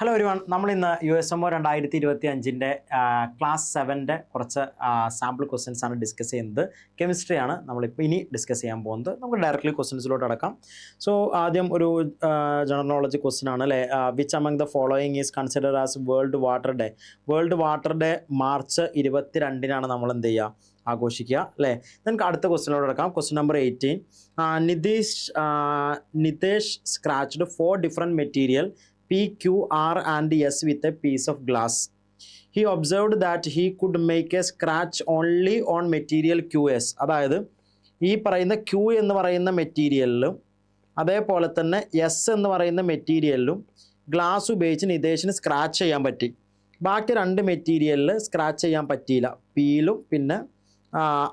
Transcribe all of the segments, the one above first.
Hello ഒരുവൺ നമ്മൾ ഇന്ന് U S M O രണ്ടായിരത്തി ഇരുപത്തി അഞ്ചിന്റെ ക്ലാസ് സെവന്റെ കുറച്ച് സാമ്പിൾ ക്വസ്റ്റ്യൻസ് ആണ് ഡിസ്കസ് ചെയ്യുന്നത്. കെമിസ്ട്രിയാണ് നമ്മളിപ്പോൾ ഇനി ഡിസ്കസ് ചെയ്യാൻ പോകുന്നത്. നമുക്ക് ഡയറക്റ്റ്ലി ക്വസ്റ്റ്യൻസിലോട്ട് അടക്കാം. സോ ആദ്യം ഒരു ജനറൽ നോളജ് ക്വസ്റ്റ്യൻ ആണ് അല്ലേ? Which among the following is consider as world water day world water day March ഇരുപത്തി രണ്ടിനാണ് നമ്മൾ എന്ത് ചെയ്യുക ആഘോഷിക്കുക അല്ലേ? നമുക്ക് അടുത്ത ക്വസ്റ്റിനോട് എടുക്കാം question number eighteen Nitish Nitesh scratched four different material P Q R and S with a piece of glass he observe that he could make a scratch only on material Q S അതായത് ഈ പറയുന്ന Q എന്ന് പറയുന്ന മെറ്റീരിയലിലും അതേപോലെ തന്നെ S എന്ന് പറയുന്ന മെറ്റീരിയലിലും glass ഉപയോഗിച്ച് നിതേശിന് സ്ക്രാച്ച് ചെയ്യാൻ പറ്റി. ബാക്കി രണ്ട് മെറ്റീരിയലിൽ സ്ക്രാച്ച് ചെയ്യാൻ പറ്റിയില്ല. പിയിലും പിന്നെ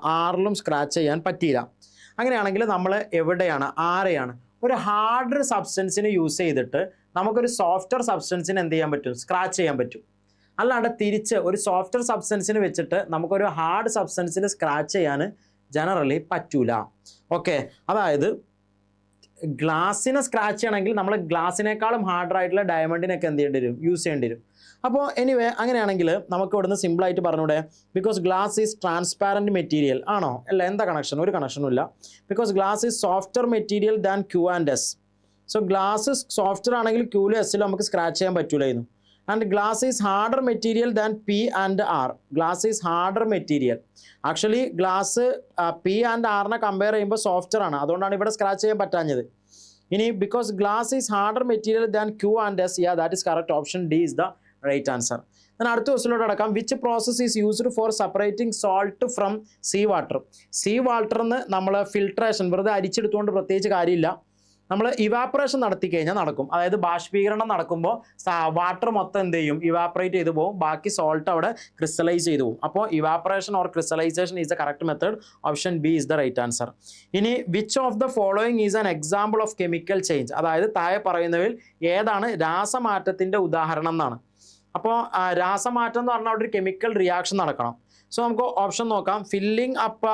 ആറിലും സ്ക്രാച്ച് ചെയ്യാൻ പറ്റിയില്ല. അങ്ങനെയാണെങ്കിൽ നമ്മൾ എവിടെയാണ്? ആരെയാണ്? ഒരു ഹാർഡ് സബ്സ്റ്റൻസിന് യൂസ് ചെയ്തിട്ട് നമുക്കൊരു സോഫ്റ്റ്വെയർ സബ്സ്റ്റൻസിന് എന്ത് ചെയ്യാൻ പറ്റും? സ്ക്രാച്ച് ചെയ്യാൻ പറ്റും. അല്ലാണ്ട് തിരിച്ച് ഒരു സോഫ്റ്റ്വെയർ സബ്സ്റ്റൻസിന് വെച്ചിട്ട് നമുക്കൊരു ഹാർഡ് സബ്സ്റ്റൻസിന് സ്ക്രാച്ച് ചെയ്യാൻ ജനറലി പറ്റൂല. ഓക്കെ അതായത് ഗ്ലാസിനെ സ്ക്രാച്ച് ചെയ്യണമെങ്കിൽ നമ്മൾ ഗ്ലാസിനേക്കാളും ഹാർഡറായിട്ടുള്ള ഡയമണ്ടിനൊക്കെ എന്ത് ചെയ്യേണ്ടി വരും? യൂസ് ചെയ്യേണ്ടി വരും. അപ്പോൾ എനിവേ അങ്ങനെയാണെങ്കിൽ നമുക്ക് ഇവിടുന്ന് സിമ്പിളായിട്ട് പറഞ്ഞൂടെ because glass is transparent material ആണോ? അല്ല എന്താ കണക്ഷൻ ഒരു കണക്ഷനും ഇല്ല. Because glass is softer material than Q and S so glass softer ആണെങ്കിൽ ക്യൂലും എസ്സിലും നമുക്ക് സ്ക്രാച്ച് ചെയ്യാൻ പറ്റൂലായിരുന്നു. And glass is harder material than P and R glass is harder material actually glass P and ആറിനെ compare ചെയ്യുമ്പോൾ softer ആണ്. അതുകൊണ്ടാണ് ഇവിടെ സ്ക്രാച്ച് ചെയ്യാൻ പറ്റാഞ്ഞത്. ഇനി because glass is harder material than Q and S ya that is correct option D is the right answer ഞാൻ അടുത്ത ക്വസ്റ്റിലോട്ട് അടക്കാം which process is used for separating salt from sea water sea വാട്ടറിന്ന് നമ്മൾ filtration വെറുതെ അരിച്ചെടുത്തുകൊണ്ട് പ്രത്യേകിച്ച് കാര്യമില്ല. നമ്മൾ evaporation നടത്തി കഴിഞ്ഞാൽ നടക്കും. അതായത് ബാഷ്പീകരണം നടക്കുമ്പോൾ വാട്ടർ മൊത്തം എന്ത് ചെയ്യും? ഇവാപ്പറേറ്റ് ചെയ്തു പോകും. ബാക്കി സോൾട്ട് അവിടെ ക്രിസ്റ്റലൈസ് ചെയ്തു പോകും. അപ്പോൾ evaporation or crystallisation is the correct method option B is the right answer ഇനി which of the following is an example of chemical change അതായത് താഴെ പറയുന്നതിൽ ഏതാണ് രാസമാറ്റത്തിന്റെ ഉദാഹരണം എന്നാണ്. അപ്പോൾ രാസമാറ്റം എന്ന് പറഞ്ഞാൽ അവിടെ ഒരു കെമിക്കൽ റിയാക്ഷൻ നടക്കണം. സോ നമുക്ക് ഓപ്ഷൻ നോക്കാം. ഫില്ലിംഗ് അപ്പ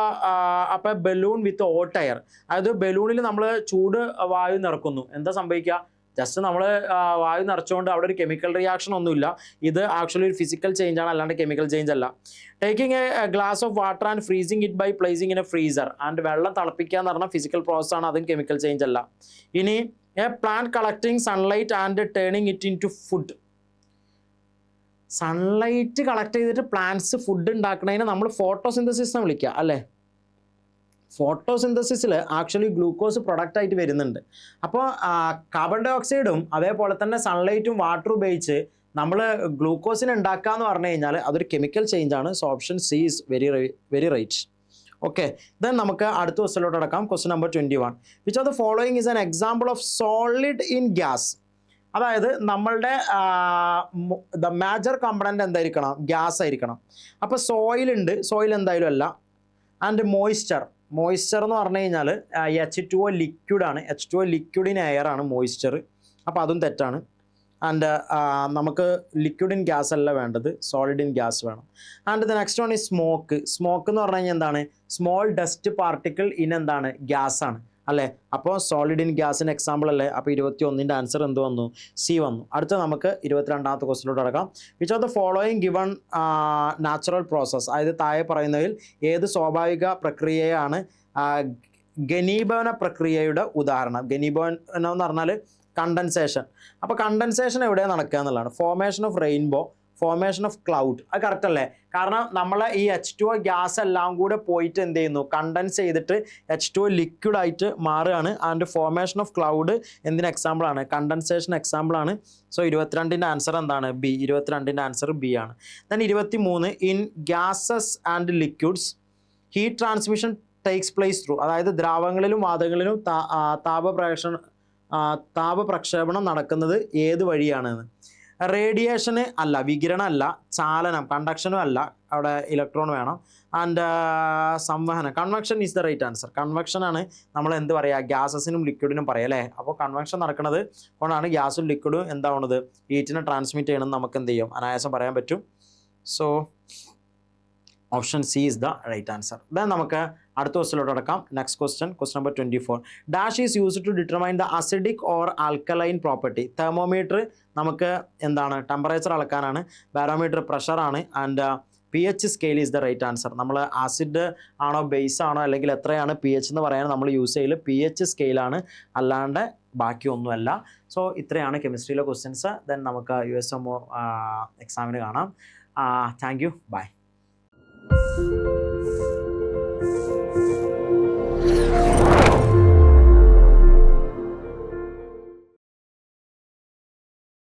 അപ്പ ബലൂൺ വിത്ത് ഓട്ട് എയർ അതായത് ബലൂണിൽ നമ്മൾ ചൂട് വായു നിറക്കുന്നു. എന്താ സംഭവിക്കുക? ജസ്റ്റ് നമ്മൾ വായു നിറച്ചുകൊണ്ട് അവിടെ ഒരു കെമിക്കൽ റിയാക്ഷൻ ഒന്നുമില്ല. ഇത് ആക്ച്വലി ഒരു ഫിസിക്കൽ ചേഞ്ച് ആണ് അല്ലാണ്ട് കെമിക്കൽ ചേഞ്ച് അല്ല. Taking a glass of water and freezing it by placing in a freezer and വെള്ളം തിളപ്പിക്കുക എന്ന് പറഞ്ഞാൽ ഫിസിക്കൽ പ്രോസസ് ആണ് അതും കെമിക്കൽ ചേഞ്ച് അല്ല. ഇനി a plant collecting sunlight and turning it in to food sunlight collect ചെയ്തിട്ട് പ്ലാന്റ്സ് ഫുഡ് ഉണ്ടാക്കുന്നതിന് നമ്മൾ ഫോട്ടോസിന്തസിസ് എന്ന് വിളിക്കുക അല്ലേ? ഫോട്ടോസിന്തസിസിൽ ആക്ച്വലി ഗ്ലൂക്കോസ് പ്രൊഡക്റ്റ് ആയിട്ട് വരുന്നുണ്ട്. അപ്പോൾ കാർബൺ ഡൈ ഓക്സൈഡും അതേപോലെ തന്നെ സൺലൈറ്റും വാട്ടർ ഉപയോഗിച്ച് നമ്മൾ ഗ്ലൂക്കോസിന് ഉണ്ടാക്കുക എന്ന് പറഞ്ഞു കഴിഞ്ഞാൽ അതൊരു കെമിക്കൽ ചേഞ്ച് ആണ്. So option C is very very right okay then നമുക്ക് അടുത്ത ക്വസ്റ്റിലോട്ട് അടക്കാം. Question number twenty one which of the following is an example of solid in gas അതായത് നമ്മളുടെ ദ മേജർ കമ്പണന്റ് എന്തായിരിക്കണം? ഗ്യാസ് ആയിരിക്കണം. അപ്പോൾ സോയിൽ ഉണ്ട്. സോയിൽ എന്തായാലും അല്ല. ആൻഡ് മോയ്സ്ചർ മോയ്സ്ചർ എന്ന് പറഞ്ഞു കഴിഞ്ഞാൽ H two O ലിക്വിഡാണ് H two O liquid in air ആണ് മോയ്സ്ചർ അപ്പോൾ അതും തെറ്റാണ്. ആൻഡ് നമുക്ക് ലിക്വിഡ് ഇൻ ഗ്യാസ് അല്ല വേണ്ടത്. സോളിഡ് ഇൻ ഗ്യാസ് വേണം. ആൻഡ് ദ നെക്സ്റ്റ് വൺ ഈ സ്മോക്ക് സ്മോക്ക് എന്ന് പറഞ്ഞു കഴിഞ്ഞാൽ എന്താണ്? സ്മോൾ ഡസ്റ്റ് പാർട്ടിക്കിൾ ഇൻ എന്താണ്? ഗ്യാസ് ആണ്. അല്ലേ? അപ്പോൾ സോളിഡ് ഇൻ ഗ്യാസിന് എക്സാമ്പിൾ അല്ലേ? അപ്പോൾ ഇരുപത്തി ഒന്നിന്റെ ആൻസർ എന്ത് വന്നു? സി വന്നു. അടുത്ത നമുക്ക് ഇരുപത്തിരണ്ടാമത്തെ ക്വസ്റ്റിലോട്ട് അടക്കാം which of the following given natural process അതായത് താഴെ പറയുന്നതിൽ ഏത് സ്വാഭാവിക പ്രക്രിയയാണ് ഘനീഭവന പ്രക്രിയയുടെ ഉദാഹരണം? ഘനീഭവനം എന്ന് പറഞ്ഞാൽ കണ്ടൻസേഷൻ അപ്പോൾ കണ്ടൻസേഷൻ എവിടെയാണ് നടക്കുക എന്നുള്ളതാണ്. Formation of rainbow formation of cloud അത് കറക്റ്റ് അല്ലേ? കാരണം നമ്മൾ ഈ എച്ച് ടു ഗ്യാസ് എല്ലാം കൂടെ പോയിട്ട് എന്ത് ചെയ്യുന്നു? കണ്ടൻസ് ചെയ്തിട്ട് എച്ച് ടു ലിക്വിഡ് ആയിട്ട് മാറുകയാണ്. അതിന്റെ ഫോർമേഷൻ ഓഫ് ക്ലൗഡ് എന്തിന് എക്സാമ്പിൾ ആണ്? കണ്ടൻസേഷൻ എക്സാമ്പിൾ ആണ്. സോ ഇരുപത്തിരണ്ടിന്റെ ആൻസർ എന്താണ്? ബി ഇരുപത്തിരണ്ടിന്റെ ആൻസർ ബി ആണ്. ദൻ ഇരുപത്തി മൂന്ന് in gases and liquids heat transmission takes place through അതായത് ദ്രാവകങ്ങളിലും വാതകങ്ങളിലും താപപ്രേഷ താപപ്രക്ഷേപണം നടക്കുന്നത് ഏത് വഴിയാണെന്ന്. റേഡിയേഷന് അല്ല വികിരണമല്ല ചാലനം കണ്ടക്ഷനും അല്ല അവിടെ ഇലക്ട്രോൺ വേണം. And സംവഹനം. Convection is the right answer കൺവെക്ഷനാണ് നമ്മൾ എന്ത് പറയുക ഗ്യാസസിനും ലിക്വിഡിനും പറയാം അല്ലേ? അപ്പോൾ കൺവെക്ഷൻ നടക്കുന്നത് കൊണ്ടാണ് ഗ്യാസും ലിക്വിഡും എന്താവുന്നത് ഹീറ്റിനെ ട്രാൻസ്മിറ്റ് ചെയ്യണമെന്ന് നമുക്ക് എന്ത് ചെയ്യും? അനായാസം പറയാൻ പറ്റും. So option C is the right answer then നമുക്ക് അടുത്ത ക്വസ്റ്റിലോട്ട് അടക്കാം. Next question quest number twenty four dash is use to determine the acidic or alkaline property thermometer നമുക്ക് എന്താണ്? ടെമ്പറേച്ചർ അളക്കാനാണ്. Barometer പ്രഷറാണ് and P H scale is the right answer നമ്മൾ acid ആണോ base ആണോ അല്ലെങ്കിൽ എത്രയാണ് പി എച്ച് എന്ന് പറയാൻ നമ്മൾ യൂസ് ചെയ്യൽ പി എച്ച് സ്കെയിലാണ് അല്ലാണ്ട് ബാക്കിയൊന്നുമല്ല സോ ഇത്രയാണ് കെമിസ്ട്രിയിലെ ക്വസ്റ്റ്യൻസ് ദെൻ നമുക്ക് യു എസ് എം ഒ എക്സാമിന് കാണാം. Thank you by you